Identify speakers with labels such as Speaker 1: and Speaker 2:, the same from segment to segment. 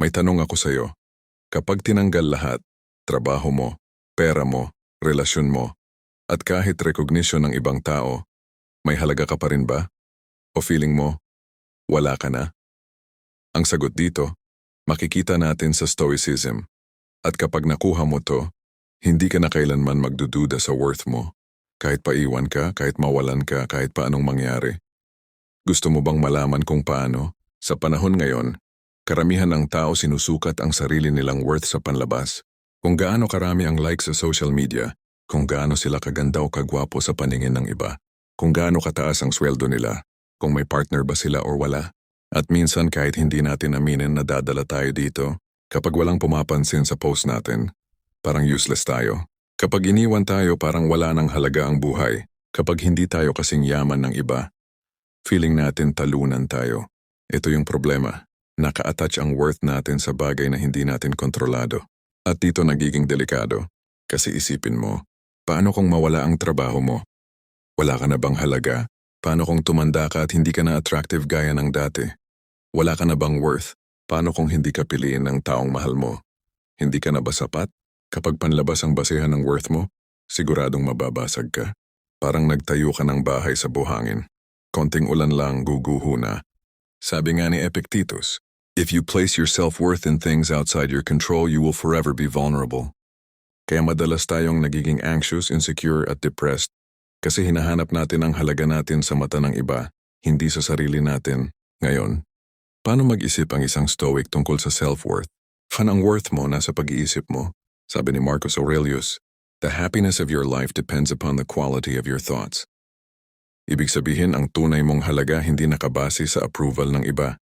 Speaker 1: May tanong ako sa'yo. Kapag tinanggal lahat, trabaho mo, pera mo, relasyon mo, at kahit recognition ng ibang tao, may halaga ka pa rin ba? O feeling mo, wala ka na? Ang sagot dito, makikita natin sa Stoicism. At kapag nakuha mo to, hindi ka na kailanman magdududa sa worth mo. Kahit paiwan ka, kahit mawalan ka, kahit paanong mangyari. Gusto mo bang malaman kung paano? Sa panahon ngayon, karamihan ng tao sinusukat ang sarili nilang worth sa panlabas. Kung gaano karami ang likes sa social media, kung gaano sila kaganda o kagwapo sa paningin ng iba, kung gaano kataas ang sweldo nila, kung may partner ba sila or wala. At minsan kahit hindi natin aminin na dadala tayo dito, kapag walang pumapansin sa post natin, parang useless tayo. Kapag iniwan tayo parang wala ng halaga ang buhay, kapag hindi tayo kasing yaman ng iba, feeling natin talunan tayo. Ito yung problema. Naka-attach ang worth natin sa bagay na hindi natin kontrolado. At dito nagiging delikado. Kasi isipin mo, paano kung mawala ang trabaho mo? Wala ka na bang halaga? Paano kung tumanda ka at hindi ka na attractive gaya ng dati? Wala ka na bang worth? Paano kung hindi ka piliin ng taong mahal mo? Hindi ka na ba sapat? Kapag panlabas ang basehan ng worth mo, siguradong mababasag ka. Parang nagtayo ka ng bahay sa buhangin. Konting ulan lang, guguho na. Sabi nga ni Epictetus, If you place your self-worth in things outside your control, you will forever be vulnerable. Kaya madalas tayong nagiging anxious, insecure at depressed kasi hinahanap natin ang halaga natin sa mata ng iba, hindi sa sarili natin. Ngayon, paano mag-isip ang isang stoic tungkol sa self-worth? Fan ang worth mo nasa pag-iisip mo. Sabi ni Marcus Aurelius, The happiness of your life depends upon the quality of your thoughts. Ibig sabihin ang tunay mong halaga hindi nakabase sa approval ng iba.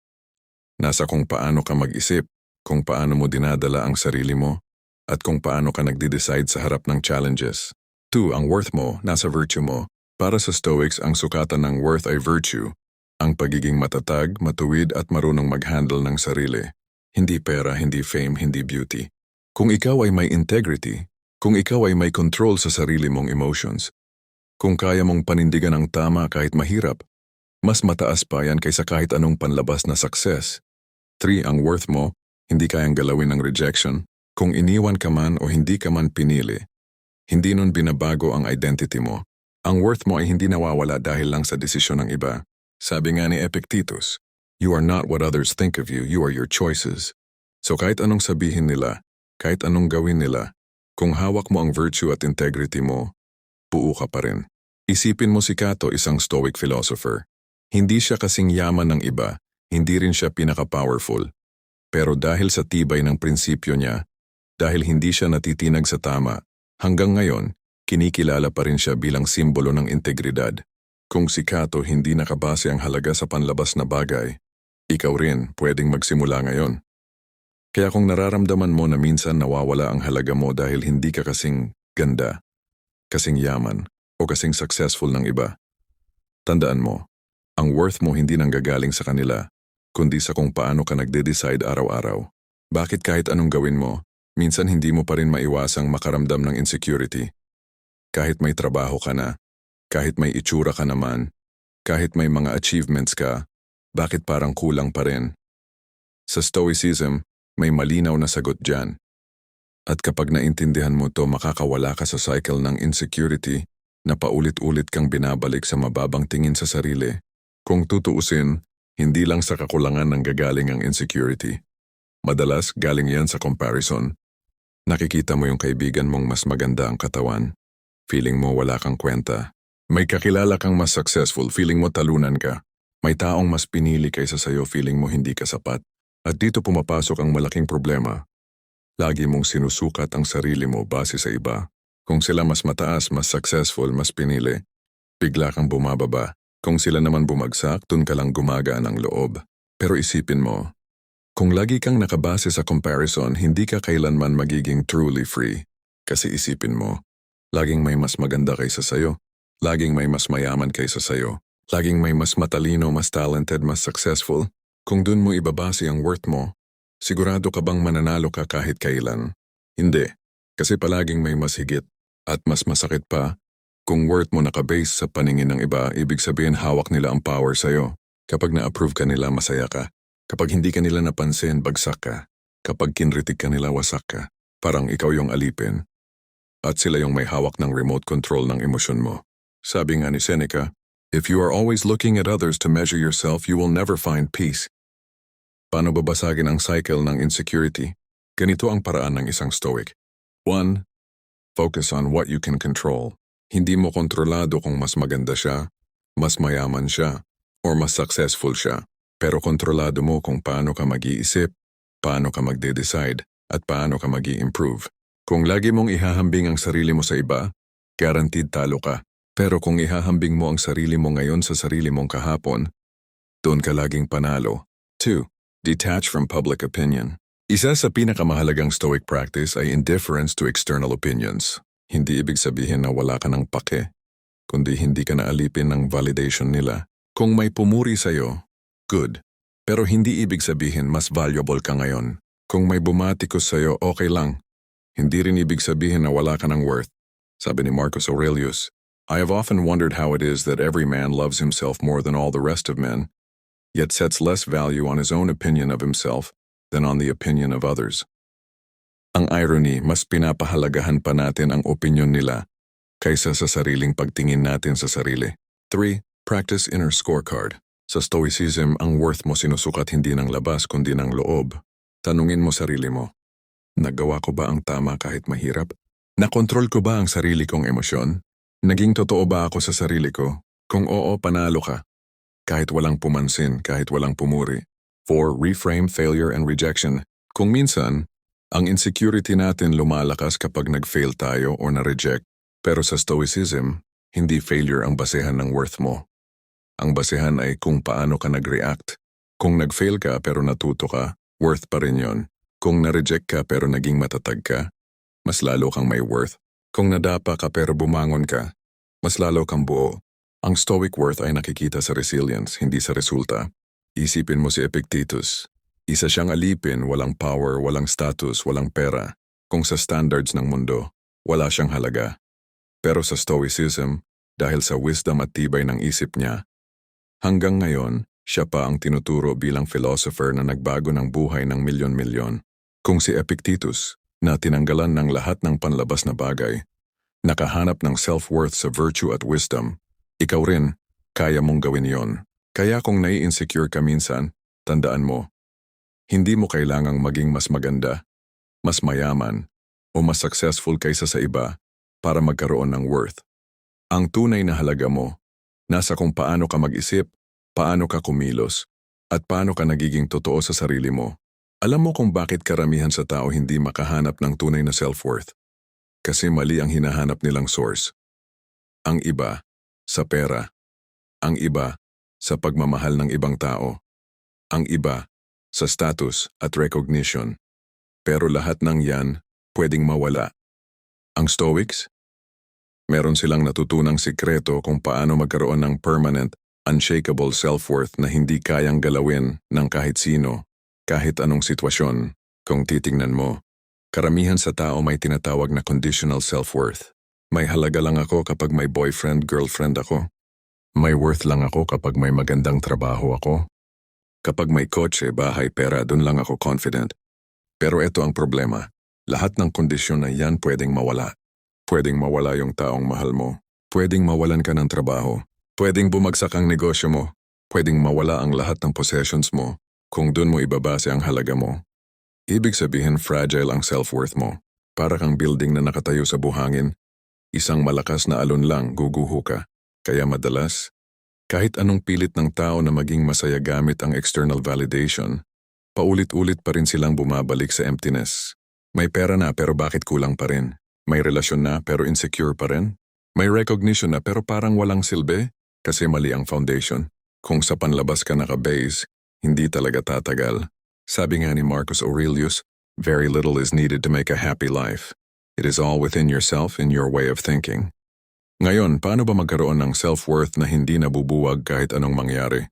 Speaker 1: Nasa kung paano ka mag-isip, kung paano mo dinadala ang sarili mo, at kung paano ka nagde-decide sa harap ng challenges. 2. Ang worth mo nasa virtue mo. Para sa Stoics, ang sukatan ng worth ay virtue, ang pagiging matatag, matuwid at marunong mag-handle ng sarili. Hindi pera, hindi fame, hindi beauty. Kung ikaw ay may integrity, kung ikaw ay may control sa sarili mong emotions, kung kaya mong panindigan ang tama kahit mahirap, mas mataas pa yan kaysa kahit anong panlabas na success. 3. Ang worth mo, hindi kayang galawin ng rejection. Kung iniwan ka man o hindi ka man pinili, hindi nun binabago ang identity mo. Ang worth mo ay hindi nawawala dahil lang sa desisyon ng iba. Sabi nga ni Epictetus, You are not what others think of you, you are your choices. So kahit anong sabihin nila, kahit anong gawin nila, kung hawak mo ang virtue at integrity mo, buo ka pa rin. Isipin mo si Cato isang stoic philosopher. Hindi siya kasing yaman ng iba, hindi rin siya pinaka-powerful. Pero dahil sa tibay ng prinsipyo niya, dahil hindi siya natitinag sa tama, hanggang ngayon, kinikilala pa rin siya bilang simbolo ng integridad. Kung si Cato hindi nakabase ang halaga sa panlabas na bagay, ikaw rin pwedeng magsimula ngayon. Kaya kung nararamdaman mo na minsan nawawala ang halaga mo dahil hindi ka kasing ganda, kasing yaman, o kasing successful ng iba, tandaan mo, ang worth mo hindi nanggagaling sa kanila, kundi sa kung paano ka nagde-decide araw-araw. Bakit kahit anong gawin mo, minsan hindi mo pa rin maiwasang makaramdam ng insecurity. Kahit may trabaho ka na, kahit may itsura ka naman, kahit may mga achievements ka, bakit parang kulang pa rin? Sa Stoicism, may malinaw na sagot dyan. At kapag naintindihan mo to, makakawala ka sa cycle ng insecurity na paulit-ulit kang binabalik sa mababang tingin sa sarili. Kung tutuusin, hindi lang sa kakulangan ng gagaling ang insecurity. Madalas galing yan sa comparison. Nakikita mo yung kaibigan mong mas maganda ang katawan. Feeling mo wala kang kwenta. May kakilala kang mas successful, feeling mo talunan ka. May taong mas pinili kaysa sayo, feeling mo hindi ka sapat. At dito pumapasok ang malaking problema. Lagi mong sinusukat ang sarili mo base sa iba. Kung sila mas mataas, mas successful, mas pinili, bigla kang bumababa. Kung sila naman bumagsak, dun ka lang gumagaan ang loob. Pero isipin mo, kung lagi kang nakabase sa comparison, hindi ka kailanman magiging truly free. Kasi isipin mo, laging may mas maganda kaysa sayo. Laging may mas mayaman kaysa sayo. Laging may mas matalino, mas talented, mas successful. Kung dun mo ibabase ang worth mo, sigurado ka bang mananalo ka kahit kailan? Hindi, kasi palaging may mas higit. At mas masakit pa, kung worth mo nakabase sa paningin ng iba, ibig sabihin hawak nila ang power sa'yo. Kapag na-approve ka nila, masaya ka. Kapag hindi ka nila napansin, bagsak ka. Kapag kinritik ka nila, wasak ka. Parang ikaw yung alipin. At sila yung may hawak ng remote control ng emosyon mo. Sabi nga ni Seneca, If you are always looking at others to measure yourself, you will never find peace. Paano babasagin ang cycle ng insecurity? Ganito ang paraan ng isang stoic. 1. Focus on what you can control. Hindi mo kontrolado kung mas maganda siya, mas mayaman siya, or mas successful siya. Pero kontrolado mo kung paano ka mag-iisip, paano ka magde-decide, at paano ka mag improve Kung lagi mong ihahambing ang sarili mo sa iba, guaranteed talo ka. Pero kung ihahambing mo ang sarili mo ngayon sa sarili mong kahapon, doon ka laging panalo. 2. Detach from public opinion. Isa sa pinakamahalagang stoic practice ay indifference to external opinions. Hindi ibig sabihin na wala ka ng pake, kundi hindi ka naalipin ng validation nila. Kung may pumuri sa'yo, good. Pero hindi ibig sabihin mas valuable ka ngayon. Kung may bumatikos sa'yo, okay lang. Hindi rin ibig sabihin na wala ka ng worth. Sabi ni Marcus Aurelius, I have often wondered how it is that every man loves himself more than all the rest of men, yet sets less value on his own opinion of himself than on the opinion of others. Ang irony, mas pinapahalagahan pa natin ang opinion nila kaysa sa sariling pagtingin natin sa sarili. 3. Practice inner scorecard. Sa Stoicism, ang worth mo sinusukat hindi ng labas kundi ng loob. Tanungin mo sarili mo, nagawa ko ba ang tama kahit mahirap? Nakontrol ko ba ang sarili kong emosyon? Naging totoo ba ako sa sarili ko? Kung oo, panalo ka. Kahit walang pumansin, kahit walang pumuri. 4. Reframe failure and rejection. Kung minsan, ang insecurity natin lumalakas kapag nag-fail tayo o na-reject. Pero sa Stoicism, hindi failure ang basehan ng worth mo. Ang basehan ay kung paano ka nag-react. Kung nag-fail ka pero natuto ka, worth pa rin yon. Kung na-reject ka pero naging matatag ka, mas lalo kang may worth. Kung nadapa ka pero bumangon ka, mas lalo kang buo. Ang stoic worth ay nakikita sa resilience, hindi sa resulta. Isipin mo si Epictetus. Isa siyang alipin, walang power, walang status, walang pera. Kung sa standards ng mundo, wala siyang halaga. Pero sa stoicism, dahil sa wisdom at tibay ng isip niya, hanggang ngayon, siya pa ang tinuturo bilang philosopher na nagbago ng buhay ng milyon-milyon. Kung si Epictetus, na tinanggalan ng lahat ng panlabas na bagay, nakahanap ng self-worth sa virtue at wisdom, ikaw rin, kaya mong gawin yon. Kaya kung nai-insecure ka minsan, tandaan mo, hindi mo kailangang maging mas maganda, mas mayaman, o mas successful kaysa sa iba para magkaroon ng worth. Ang tunay na halaga mo, nasa kung paano ka mag-isip, paano ka kumilos, at paano ka nagiging totoo sa sarili mo. Alam mo kung bakit karamihan sa tao hindi makahanap ng tunay na self-worth? Kasi mali ang hinahanap nilang source. Ang iba, sa pera. Ang iba, sa pagmamahal ng ibang tao. Ang iba, sa status at recognition. Pero lahat ng yan pwedeng mawala. Ang Stoics? Meron silang natutunang sikreto kung paano magkaroon ng permanent, unshakable self-worth na hindi kayang galawin ng kahit sino kahit anong sitwasyon, kung titingnan mo, karamihan sa tao may tinatawag na conditional self-worth. May halaga lang ako kapag may boyfriend, girlfriend ako. May worth lang ako kapag may magandang trabaho ako. Kapag may kotse, bahay, pera, dun lang ako confident. Pero ito ang problema. Lahat ng kondisyon na yan pwedeng mawala. Pwedeng mawala yung taong mahal mo. Pwedeng mawalan ka ng trabaho. Pwedeng bumagsak ang negosyo mo. Pwedeng mawala ang lahat ng possessions mo kung dun mo ibabase ang halaga mo. Ibig sabihin fragile ang self-worth mo. Para kang building na nakatayo sa buhangin. Isang malakas na alon lang guguho ka. Kaya madalas, kahit anong pilit ng tao na maging masaya gamit ang external validation, paulit-ulit pa rin silang bumabalik sa emptiness. May pera na pero bakit kulang pa rin? May relasyon na pero insecure pa rin? May recognition na pero parang walang silbi kasi mali ang foundation. Kung sa panlabas ka naka-base, hindi talaga tatagal. Sabi nga ni Marcus Aurelius, very little is needed to make a happy life. It is all within yourself and your way of thinking. Ngayon, paano ba magkaroon ng self-worth na hindi nabubuwag kahit anong mangyari?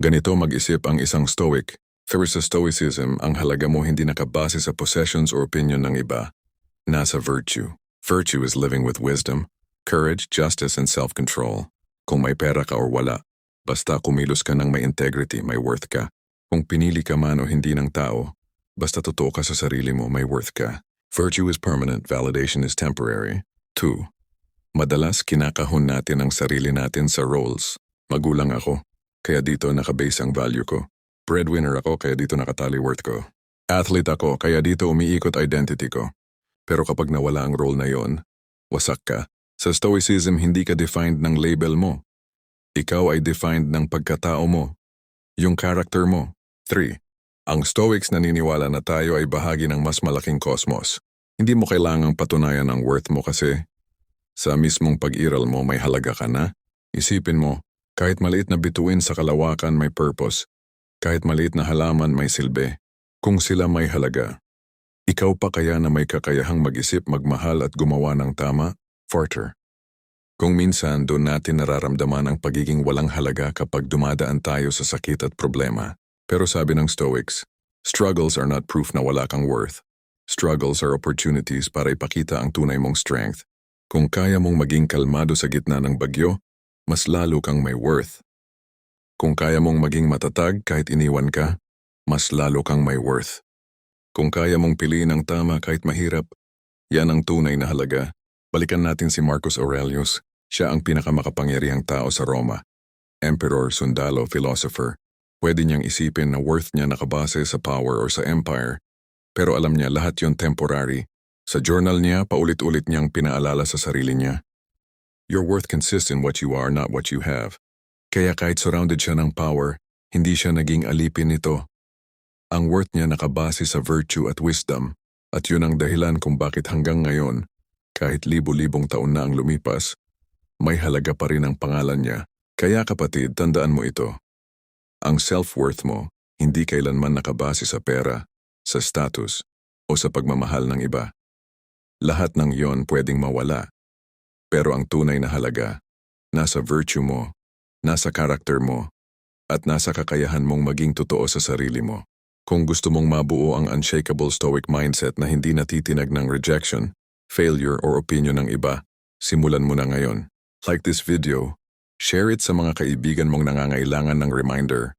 Speaker 1: Ganito mag-isip ang isang stoic. Through sa stoicism, ang halaga mo hindi nakabase sa possessions or opinion ng iba. Nasa virtue. Virtue is living with wisdom, courage, justice, and self-control. Kung may pera ka or wala, Basta kumilos ka ng may integrity, may worth ka. Kung pinili ka man o hindi ng tao, Basta totoo ka sa sarili mo, may worth ka. Virtue is permanent, validation is temporary. 2. Madalas kinakahon natin ang sarili natin sa roles. Magulang ako, kaya dito nakabase ang value ko. Breadwinner ako, kaya dito nakatali worth ko. Athlete ako, kaya dito umiikot identity ko. Pero kapag nawala ang role na yon, wasak ka. Sa Stoicism, hindi ka defined ng label mo. Ikaw ay defined ng pagkatao mo. Yung character mo. 3. Ang Stoics naniniwala na tayo ay bahagi ng mas malaking cosmos. Hindi mo kailangang patunayan ang worth mo kasi sa mismong pag-iral mo may halaga ka na. Isipin mo, kahit maliit na bituin sa kalawakan may purpose. Kahit maliit na halaman may silbi. Kung sila may halaga. Ikaw pa kaya na may kakayahang mag-isip, magmahal at gumawa ng tama? Farter. Kung minsan doon natin nararamdaman ang pagiging walang halaga kapag dumadaan tayo sa sakit at problema. Pero sabi ng Stoics, struggles are not proof na wala kang worth. Struggles are opportunities para ipakita ang tunay mong strength. Kung kaya mong maging kalmado sa gitna ng bagyo, mas lalo kang may worth. Kung kaya mong maging matatag kahit iniwan ka, mas lalo kang may worth. Kung kaya mong piliin ang tama kahit mahirap, yan ang tunay na halaga. Balikan natin si Marcus Aurelius. Siya ang pinakamakapangyarihang tao sa Roma. Emperor, sundalo, philosopher. Pwede niyang isipin na worth niya nakabase sa power or sa empire. Pero alam niya lahat yon temporary. Sa journal niya, paulit-ulit niyang pinaalala sa sarili niya. Your worth consists in what you are, not what you have. Kaya kahit surrounded siya ng power, hindi siya naging alipin nito. Ang worth niya nakabase sa virtue at wisdom, at yun ang dahilan kung bakit hanggang ngayon, kahit libo-libong taon na ang lumipas, may halaga pa rin ang pangalan niya. Kaya kapatid, tandaan mo ito. Ang self-worth mo, hindi kailanman nakabase sa pera, sa status, o sa pagmamahal ng iba. Lahat ng yon pwedeng mawala. Pero ang tunay na halaga, nasa virtue mo, nasa karakter mo, at nasa kakayahan mong maging totoo sa sarili mo. Kung gusto mong mabuo ang unshakable stoic mindset na hindi natitinag ng rejection, failure or opinion ng iba, simulan mo na ngayon. Like this video, share it sa mga kaibigan mong nangangailangan ng reminder,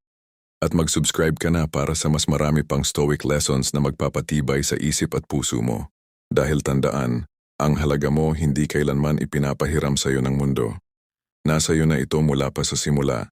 Speaker 1: at mag-subscribe ka na para sa mas marami pang stoic lessons na magpapatibay sa isip at puso mo. Dahil tandaan, ang halaga mo hindi kailanman ipinapahiram sa iyo ng mundo. Nasa iyo na ito mula pa sa simula.